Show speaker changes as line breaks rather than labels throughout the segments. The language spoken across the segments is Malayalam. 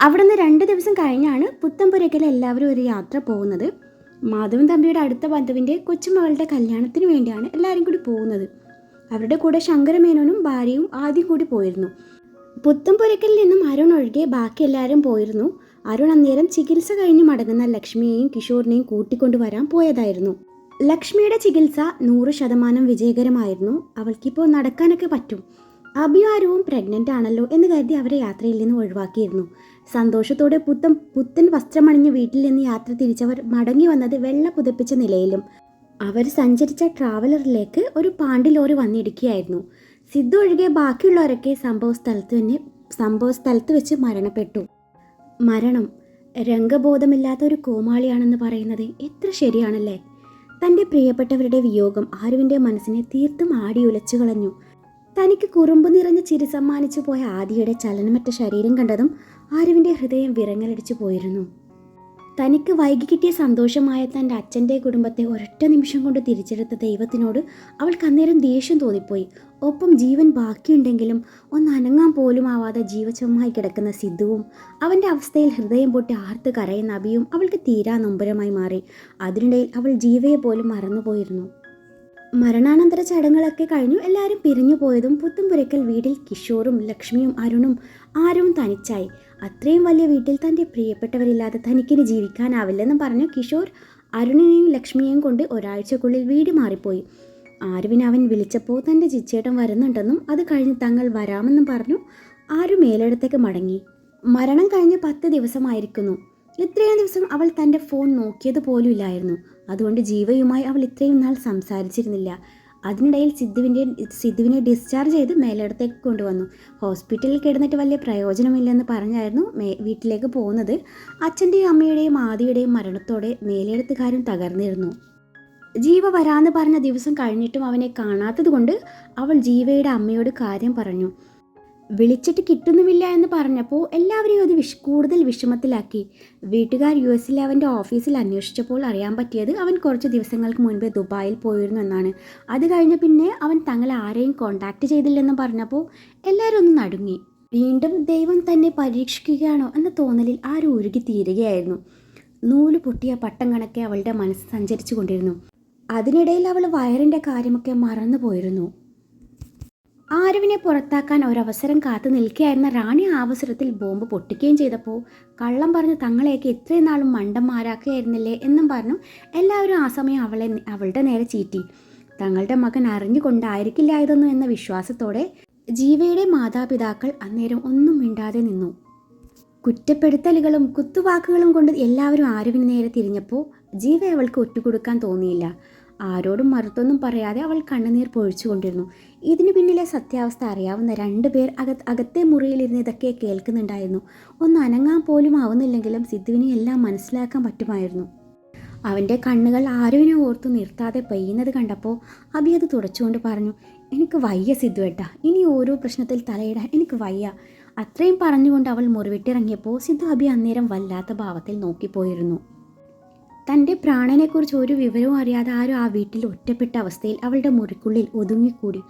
അവിടെ നിന്ന് രണ്ട് ദിവസം കഴിഞ്ഞാണ് പുത്തമ്പുരയ്ക്കൽ എല്ലാവരും ഒരു യാത്ര പോകുന്നത്. മാധവൻ തമ്പിയുടെ അടുത്ത ബന്ധുവിന്റെ കൊച്ചുമകളുടെ കല്യാണത്തിന് വേണ്ടിയാണ് എല്ലാവരും കൂടി പോകുന്നത്. അവരുടെ കൂടെ ശങ്കരമേനോനും ഭാര്യയും ആദ്യം കൂടി പോയിരുന്നു. പുത്തമ്പുരയ്ക്കലിൽ നിന്നും അരുൺ ഒഴികെ ബാക്കി എല്ലാവരും പോയിരുന്നു. അരുൺ അന്നേരം ചികിത്സ കഴിഞ്ഞ് മടങ്ങുന്ന ലക്ഷ്മിയെയും കിഷോറിനെയും കൂട്ടിക്കൊണ്ടുവരാൻ പോയതായിരുന്നു. ലക്ഷ്മിയുടെ ചികിത്സ നൂറ് ശതമാനം വിജയകരമായിരുന്നു. അവൾക്കിപ്പോൾ നടക്കാനൊക്കെ പറ്റും. അഭിയാരവും പ്രഗ്നന്റ് ആണല്ലോ എന്ന് കരുതി അവരെ യാത്രയിൽ നിന്ന് ഒഴിവാക്കിയിരുന്നു. സന്തോഷത്തോടെ പുത്തൻ പുത്തൻ വസ്ത്രമണിഞ്ഞ് വീട്ടിൽ നിന്ന് യാത്ര തിരിച്ചവർ മടങ്ങി വന്നത് വെള്ള പുതപ്പിച്ച നിലയിലും. അവർ സഞ്ചരിച്ച ട്രാവലറിലേക്ക് ഒരു പാണ്ടി ലോറി വന്നിടിക്കുകയായിരുന്നു സിദ്ധു ഒഴികെ ബാക്കിയുള്ളവരൊക്കെ സംഭവ സ്ഥലത്ത് തന്നെ സംഭവ സ്ഥലത്ത് വെച്ച് മരണപ്പെട്ടു. മരണം രംഗബോധമില്ലാത്ത ഒരു കോമാളിയാണെന്ന് പറയുന്നത് എത്ര ശരിയാണല്ലേ? തന്റെ പ്രിയപ്പെട്ടവരുടെ വിയോഗം ആരുവിന്റെ മനസ്സിനെ തീർത്തും ആടിയുലച്ചു കളഞ്ഞു. തനിക്ക് കുറുമ്പ് നിറഞ്ഞ ചിരി സമ്മാനിച്ചു പോയ ആദിയുടെ ചലനമറ്റ ശരീരം കണ്ടതും ആരുവിന്റെ ഹൃദയം വിറങ്ങലടിച്ചു പോയിരുന്നു. തനിക്ക് വൈകി കിട്ടിയ സന്തോഷമായ തന്റെ അച്ഛന്റെ കുടുംബത്തെ ഒരൊറ്റ നിമിഷം കൊണ്ട് തിരിച്ചെടുത്ത ദൈവത്തിനോട് അവൾക്ക് അന്നേരം ദേഷ്യം തോന്നിപ്പോയി. ഒപ്പം ജീവൻ ബാക്കിയുണ്ടെങ്കിലും ഒന്ന് അനങ്ങാൻ പോലും ആവാതെ ജീവചമായി കിടക്കുന്ന സിദ്ധുവും അവന്റെ അവസ്ഥയിൽ ഹൃദയം പൊട്ടി ആർത്ത് കരയുന്ന അബിയും അവൾക്ക് തീരാ നൊമ്പരമായി മാറി. അതിനിടയിൽ അവൾ ജീവയെ പോലും മറന്നുപോയിരുന്നു. മരണാനന്തര ചടങ്ങുകളൊക്കെ കഴിഞ്ഞു. എല്ലാവരും പിരിഞ്ഞു പോയതും പുത്തുംപുരയ്ക്കൽ വീട്ടിൽ കിഷോറും ലക്ഷ്മിയും അരുണും ആരും തനിച്ചായി. അത്രയും വലിയ വീട്ടിൽ തന്റെ പ്രിയപ്പെട്ടവരില്ലാതെ തനിക്കിനി ജീവിക്കാനാവില്ലെന്നും പറഞ്ഞു കിഷോർ അരുണിനെയും ലക്ഷ്മിയെയും കൊണ്ട് ഒരാഴ്ചക്കുള്ളിൽ വീട് മാറിപ്പോയി. ആരുവിനെ അവൻ വിളിച്ചപ്പോൾ തന്റെ ചിച്ചേട്ടൻ വരുന്നുണ്ടെന്നും അത് കഴിഞ്ഞ് തങ്ങൾ വരാമെന്നും പറഞ്ഞു ആരു മേലിടത്തേക്ക് മടങ്ങി. മരണം കഴിഞ്ഞ് പത്ത് ദിവസമായിരിക്കുന്നു. ഇത്രയും ദിവസം അവൾ തന്റെ ഫോൺ നോക്കിയത് പോലും ഇല്ലായിരുന്നു അതുകൊണ്ട് ജീവയുമായി അവൾ ഇത്രയും നാൾ സംസാരിച്ചിരുന്നില്ല. അതിനിടയിൽ സിദ്ധുവിന്റെ സിദ്ധുവിനെ ഡിസ്ചാർജ് ചെയ്ത് മേലിടത്തേക്ക് കൊണ്ടുവന്നു. ഹോസ്പിറ്റലിൽ കിടന്നിട്ട് വലിയ പ്രയോജനമില്ലെന്ന് പറഞ്ഞായിരുന്നു മേ വീട്ടിലേക്ക് പോകുന്നത്. അച്ഛന്റെയും അമ്മയുടെയും ആദിയുടെയും മരണത്തോടെ മേലെടുത്തുകാരും തകർന്നിരുന്നു. ജീവ വരാന്ന് പറഞ്ഞ ദിവസം കഴിഞ്ഞിട്ടും അവനെ കാണാത്തത് കൊണ്ട് അവൾ ജീവയുടെ അമ്മയോട് കാര്യം പറഞ്ഞു. വിളിച്ചിട്ട് കിട്ടുന്നുമില്ല എന്ന് പറഞ്ഞപ്പോൾ എല്ലാവരെയും അത് വിഷ് കൂടുതൽ വിഷമത്തിലാക്കി. വീട്ടുകാർ യു എസിൽ അവന്റെ ഓഫീസിൽ അന്വേഷിച്ചപ്പോൾ അറിയാൻ പറ്റിയത് അവൻ കുറച്ച് ദിവസങ്ങൾക്ക് മുൻപ് ദുബായിൽ പോയിരുന്നു എന്നാണ്. അത് കഴിഞ്ഞ് പിന്നെ അവൻ തങ്ങളെ ആരെയും കോണ്ടാക്ട് ചെയ്തില്ലെന്ന് പറഞ്ഞപ്പോൾ എല്ലാവരും ഒന്ന് നടുങ്ങി. വീണ്ടും ദൈവം തന്നെ പരീക്ഷിക്കുകയാണോ എന്ന തോന്നലിൽ ആരും ഉരുകി തീരുകയായിരുന്നു. നൂൽ പൊട്ടിയ പട്ടം കണക്കെ അവളുടെ മനസ്സ് സഞ്ചരിച്ചു കൊണ്ടിരുന്നു. അതിനിടയിൽ അവൾ വയറിന്റെ കാര്യമൊക്കെ മറന്നുപോയിരുന്നു. ആരവിനെ പുറത്താക്കാൻ ഒരവസരം കാത്തു നിൽക്കുകയായിരുന്ന റാണി ആ അവസരത്തിൽ ബോംബ് പൊട്ടിക്കുകയും ചെയ്തപ്പോൾ കള്ളം പറഞ്ഞ് തങ്ങളെയൊക്കെ ഇത്രയും നാളും മണ്ടന്മാരാക്കുകയായിരുന്നില്ലേ എന്നും പറഞ്ഞു എല്ലാവരും ആ സമയം അവളെ അവളുടെ നേരെ ചീറ്റി. തങ്ങളുടെ മകൻ അറിഞ്ഞുകൊണ്ടായിരിക്കില്ല ഇതൊന്നും എന്ന വിശ്വാസത്തോടെ ജീവയുടെ മാതാപിതാക്കൾ അന്നേരം ഒന്നും മിണ്ടാതെ നിന്നു. കുറ്റപ്പെടുത്തലുകളും കുത്തുവാക്കുകളും കൊണ്ട് എല്ലാവരും ആരുവിന് നേരെ തിരിഞ്ഞപ്പോൾ ജീവ അവൾക്ക് ഒറ്റുകൊടുക്കാൻ തോന്നിയില്ല. ആരോടും മറുത്തൊന്നും പറയാതെ അവൾ കണ്ണുനീർ പൊഴിച്ചു കൊണ്ടിരുന്നു. ഇതിനു പിന്നിലെ സത്യാവസ്ഥ അറിയാവുന്ന രണ്ടുപേർ അക അകത്തെ മുറിയിലിരുന്ന് ഇതൊക്കെ കേൾക്കുന്നുണ്ടായിരുന്നു. ഒന്ന് അനങ്ങാൻ പോലും ആവുന്നില്ലെങ്കിലും സിദ്ധുവിനെ എല്ലാം മനസ്സിലാക്കാൻ പറ്റുമായിരുന്നു. അവന്റെ കണ്ണുകൾ ആരുവിനെ ഓർത്തു നിർത്താതെ പെയ്യുന്നത് കണ്ടപ്പോൾ അബി അത് തുടച്ചുകൊണ്ട് പറഞ്ഞു എനിക്ക് വയ്യ സിദ്ധു ഏട്ടാ ഇനി ഓരോ പ്രശ്നത്തിൽ തലയിടാൻ എനിക്ക് വയ്യ. അത്രയും പറഞ്ഞുകൊണ്ട് അവൾ മുറിവിട്ടിറങ്ങിയപ്പോൾ സിദ്ധു അബി അന്നേരം വല്ലാത്ത ഭാവത്തിൽ നോക്കിപ്പോയിരുന്നു. തന്റെ പ്രാണനെക്കുറിച്ച് ഒരു വിവരവും അറിയാതെ ആരും ആ വീട്ടിൽ ഒറ്റപ്പെട്ട അവസ്ഥയിൽ അവളുടെ മുറിക്കുള്ളിൽ ഒതുങ്ങിക്കൂടി.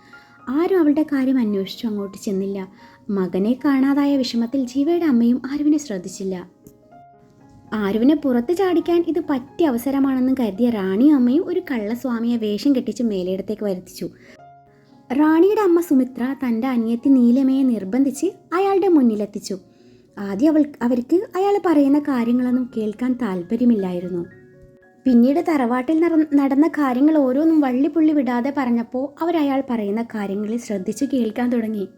ആരും അവളുടെ കാര്യം അന്വേഷിച്ചു അങ്ങോട്ട് ചെന്നില്ല. മകനെ കാണാതായ വിഷമത്തിൽ ജീവയുടെ അമ്മയും ആരുവിനെ ശ്രദ്ധിച്ചില്ല. ആരുവിനെ പുറത്ത് ചാടിക്കാൻ ഇത് പറ്റിയ അവസരമാണെന്ന് കരുതിയ റാണിയും അമ്മയും ഒരു കള്ളസ്വാമിയെ വേഷം കെട്ടിച്ച് മേലയിടത്തേക്ക് വരുത്തിച്ചു. റാണിയുടെ അമ്മ സുമിത്ര തന്റെ അനിയത്തി നീലമയെ നിർബന്ധിച്ച് അയാളുടെ മുന്നിലെത്തിച്ചു. ആദ്യം അവൾ അവർക്ക് അയാൾ പറയുന്ന കാര്യങ്ങളൊന്നും കേൾക്കാൻ താല്പര്യമില്ലായിരുന്നു. പിന്നീട് തറവാട്ടിൽ നടന്ന കാര്യങ്ങൾ ഓരോന്നും വള്ളിപ്പുള്ളി വിടാതെ പറഞ്ഞപ്പോൾ അവരയാൾ പറയുന്ന കാര്യങ്ങളിൽ ശ്രദ്ധിച്ചു കേൾക്കാൻ തുടങ്ങി.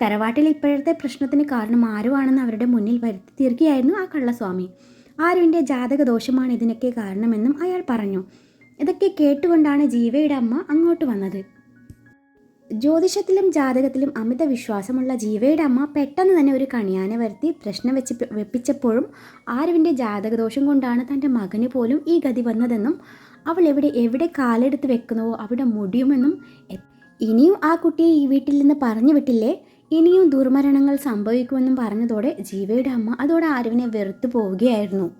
തറവാട്ടിൽ ഇപ്പോഴത്തെ പ്രശ്നത്തിന് കാരണം ആരുവാണെന്ന് അവരുടെ മുന്നിൽ വരുത്തി തീർക്കുകയായിരുന്നു ആ കള്ളസ്വാമി. ആരുവിന്റെ ജാതക ദോഷമാണ് ഇതിനൊക്കെ കാരണമെന്നും അയാൾ പറഞ്ഞു. ഇതൊക്കെ കേട്ടുകൊണ്ടാണ് ജീവയുടെ അമ്മ അങ്ങോട്ട് വന്നത്. ജ്യോതിഷത്തിലും ജാതകത്തിലും അമിത വിശ്വാസമുള്ള ജീവയുടെ അമ്മ പെട്ടെന്ന് തന്നെ ഒരു കണിയാനെ വരുത്തി പ്രശ്നം വെച്ച് വെപ്പിച്ചപ്പോഴും ആരുവിന്റെ ജാതകദോഷം കൊണ്ടാണ് തന്റെ മകന് പോലും ഈ ഗതി വന്നതെന്നും അവൾ എവിടെ എവിടെ കാലെടുത്ത് വെക്കുന്നുവോ അവിടെ മുടിയുമെന്നും ഇനിയും ആ കുട്ടിയെ ഈ വീട്ടിൽ നിന്ന് പറഞ്ഞു വിട്ടില്ലേ? ഇനിയും ദുർമരണങ്ങൾ സംഭവിക്കുമെന്നും പറഞ്ഞതോടെ ജീവയുടെ അമ്മ അതോടെ ആരുവിനെ വെറുത്തു പോവുകയായിരുന്നു.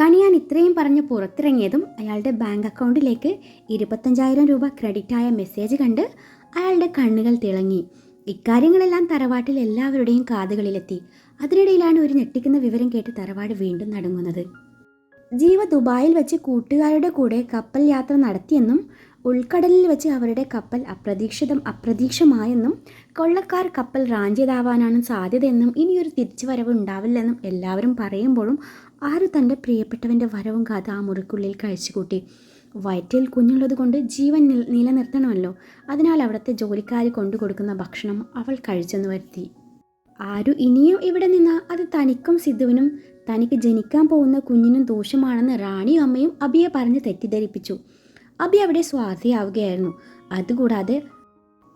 കണിയാൻ ഇത്രയും പറഞ്ഞ് പുറത്തിറങ്ങിയതും അയാളുടെ ബാങ്ക് അക്കൗണ്ടിലേക്ക് ഇരുപത്തഞ്ചായിരം രൂപ ക്രെഡിറ്റായ മെസ്സേജ് കണ്ട് അയാളുടെ കണ്ണുകൾ തിളങ്ങി. ഇക്കാര്യങ്ങളെല്ലാം തറവാട്ടിൽ എല്ലാവരുടെയും കാതുകളിലെത്തി. അതിനിടയിലാണ് ഒരു ഞെട്ടിക്കുന്ന വിവരം കേട്ട് തറവാട് വീണ്ടും നടങ്ങുന്നത്. ജീവ ദുബായിൽ വെച്ച് കൂട്ടുകാരുടെ കൂടെ കപ്പൽ യാത്ര നടത്തിയെന്നും ഉൾക്കടലിൽ വെച്ച് അവരുടെ കപ്പൽ അപ്രതീക്ഷിതം അപ്രതീക്ഷമായെന്നും കൊള്ളക്കാർ കപ്പൽ റാഞ്ചിയതാവാനാണ് സാധ്യതയെന്നും ഇനിയൊരു തിരിച്ചുവരവ് ഉണ്ടാവില്ലെന്നും എല്ലാവരും പറയുമ്പോഴും ആര് തന്റെ പ്രിയപ്പെട്ടവന്റെ വരവും കഥ ആ മുറിക്കുള്ളിൽ കഴിച്ചുകൂട്ടി. വയറ്റിൽ കുഞ്ഞുള്ളത് കൊണ്ട് ജീവൻ നിലനിർത്തണമല്ലോ. അതിനാൽ അവിടുത്തെ ജോലിക്കാരി കൊണ്ടു കൊടുക്കുന്ന ഭക്ഷണം അവൾ കഴിച്ചെന്ന് വരുത്തി. ആരു ഇനിയും ഇവിടെ നിന്ന്? അത് തനിക്കും സിദ്ധുവിനും തനിക്ക് ജനിക്കാൻ പോകുന്ന കുഞ്ഞിനും ദോഷമാണെന്ന് റാണിയും അമ്മയും അബിയെ പറഞ്ഞ് തെറ്റിദ്ധരിപ്പിച്ചു. അബി അവിടെ സ്വാധീയാവുകയായിരുന്നു അതുകൂടാതെ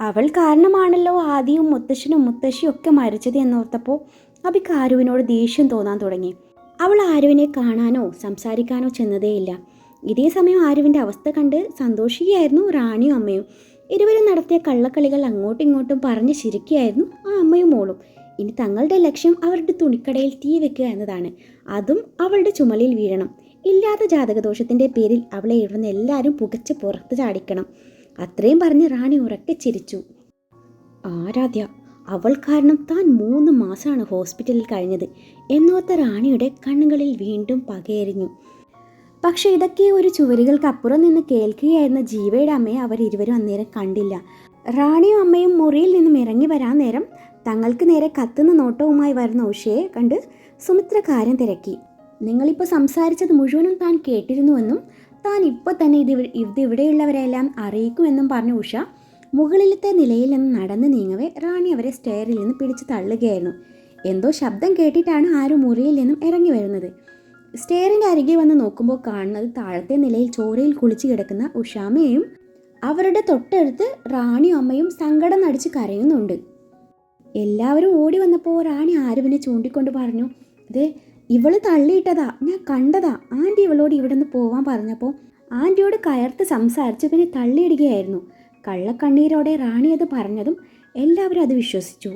അവൾ കാരണമാണല്ലോ ആദിയും മുത്തശ്ശനും മുത്തശ്ശിയും ഒക്കെ മരിച്ചത് എന്നോർത്തപ്പോൾ അബിക്ക് ആരുവിനോട് ദേഷ്യം തോന്നാൻ തുടങ്ങി. അവൾ ആരുവിനെ കാണാനോ സംസാരിക്കാനോ ചെന്നതേയില്ല. ഇതേ സമയം ആരുവിന്റെ അവസ്ഥ കണ്ട് സന്തോഷിക്കുകയായിരുന്നു റാണിയും അമ്മയും. ഇരുവരും നടത്തിയ കള്ളക്കളികൾ അങ്ങോട്ടും ഇങ്ങോട്ടും പറഞ്ഞ് ചിരിക്കുകയായിരുന്നു ആ അമ്മയും മോളും. ഇനി തങ്ങളുടെ ലക്ഷ്യം അവരുടെ തുണിക്കടയിൽ തീ വെക്കുക എന്നതാണ്. അതും അവളുടെ ചുമലിൽ വീഴണം. ഇല്ലാത്ത ജാതകദോഷത്തിന്റെ പേരിൽ അവളെ ഇവിടുന്ന് എല്ലാവരും പുകച്ച് പുറത്ത് ചാടിക്കണം. അത്രയും പറഞ്ഞ് റാണി ഉറക്കെ ചിരിച്ചു. ആരാധ്യ അവൾ കാരണം താൻ മൂന്ന് മാസമാണ് ഹോസ്പിറ്റലിൽ കഴിഞ്ഞത്. എന്നോർത്ത റാണിയുടെ കണ്ണുകളിൽ വീണ്ടും പകയെരിഞ്ഞു. പക്ഷെ ഇതൊക്കെ ഒരു ചുവരുകൾക്കപ്പുറം നിന്ന് കേൾക്കുകയായിരുന്ന ജീവയുടെ അമ്മയെ അവർ ഇരുവരും അന്നേരം കണ്ടില്ല. റാണിയും അമ്മയും മുറിയിൽ നിന്നും ഇറങ്ങി വരാൻ നേരം തങ്ങൾക്ക് നേരെ കത്തുന്ന നോട്ടവുമായി വരുന്ന ഉഷയെ കണ്ട് സുമിത്ര കാര്യം തിരക്കി. നിങ്ങളിപ്പോൾ സംസാരിച്ചത് മുഴുവനും താൻ കേട്ടിരുന്നുവെന്നും താൻ ഇപ്പോൾ തന്നെ ഇത് ഇത് ഇവിടെയുള്ളവരെല്ലാം അറിയിക്കുമെന്നും പറഞ്ഞ ഉഷ മുകളിലത്തെ നിലയിൽ നിന്ന് നടന്നു നീങ്ങവേ റാണി അവരെ സ്റ്റെയറിൽ നിന്ന് പിടിച്ചു തള്ളുകയായിരുന്നു. എന്തോ ശബ്ദം കേട്ടിട്ടാണ് ആരും മുറിയിൽ നിന്നും ഇറങ്ങി വരുന്നത്. സ്റ്റെയറിന്റെ അരികെ വന്ന് നോക്കുമ്പോൾ കാണുന്നത് താഴത്തെ നിലയിൽ ചോരയിൽ കുളിച്ചു കിടക്കുന്ന ഉഷാമയും അവരുടെ തൊട്ടടുത്ത് റാണിയും അമ്മയും സങ്കടം നടിച്ച് കരയുന്നുണ്ട്. എല്ലാവരും ഓടി വന്നപ്പോൾ റാണി ആരുവിനെ ചൂണ്ടിക്കൊണ്ട് പറഞ്ഞു ഇത് ഇവൾ തള്ളിയിട്ടതാ ഞാൻ കണ്ടതാ. ആന്റി ഇവളോട് ഇവിടെ നിന്ന് പോവാൻ പറഞ്ഞപ്പോൾ ആന്റിയോട് കയർത്ത് സംസാരിച്ച് പിന്നെ തള്ളിയിടുകയായിരുന്നു. കള്ളക്കണ്ണീരോടെ റാണി അത് പറഞ്ഞതും എല്ലാവരും അത് വിശ്വസിച്ചു.